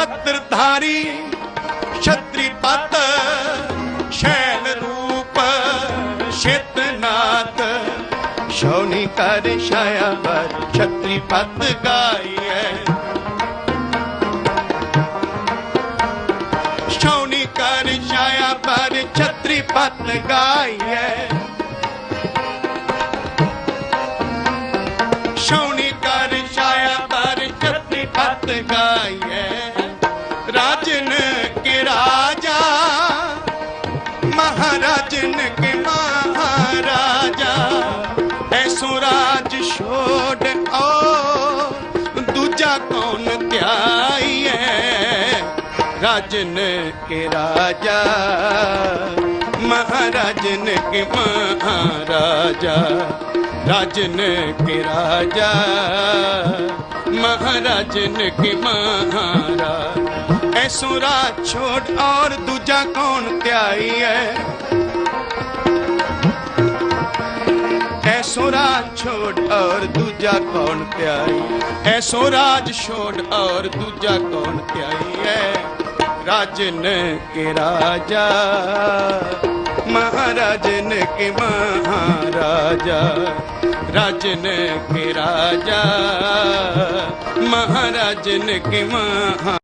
छत्रधारी छत्रिपत शैल रूप शेतनाथ शौनी कर छाया पर छत्रिपत गाई है शौनी कर छाया पर छत्रिपत गाई है का ਰਾਜਨ ਕੇ ਰਾਜਾ, ਮਹਾਰਾਜਨ ਕੇ ਮਹਾਰਾਜਾ। ਐਸੋ ਰਾਜ ਛੋੜ ਔ ਦੂਜਾ ਕੌਣ ਧਿਆਈਐ? ਰਾਜਨ ਕੇ ਰਾਜਾ, ਮਹਾਰਾਜਨ ਕੇ ਮਹਾਰਾਜਾ। ਰਾਜਨ ਕੇ ਰਾਜਾ, ਮਹਾਰਾਜਨ ਕੇ ਮਹਾਰਾਜਾ। ऐसो राज छोड़ और दूजा कौन त्याई है? राज छोड़ और दूजा कौन त्याई ऐसो राज छोड़ और दूजा कौन त्याई है? राजन के राजा महाराजन के महाराजा राजन के राजा महाराजन के महा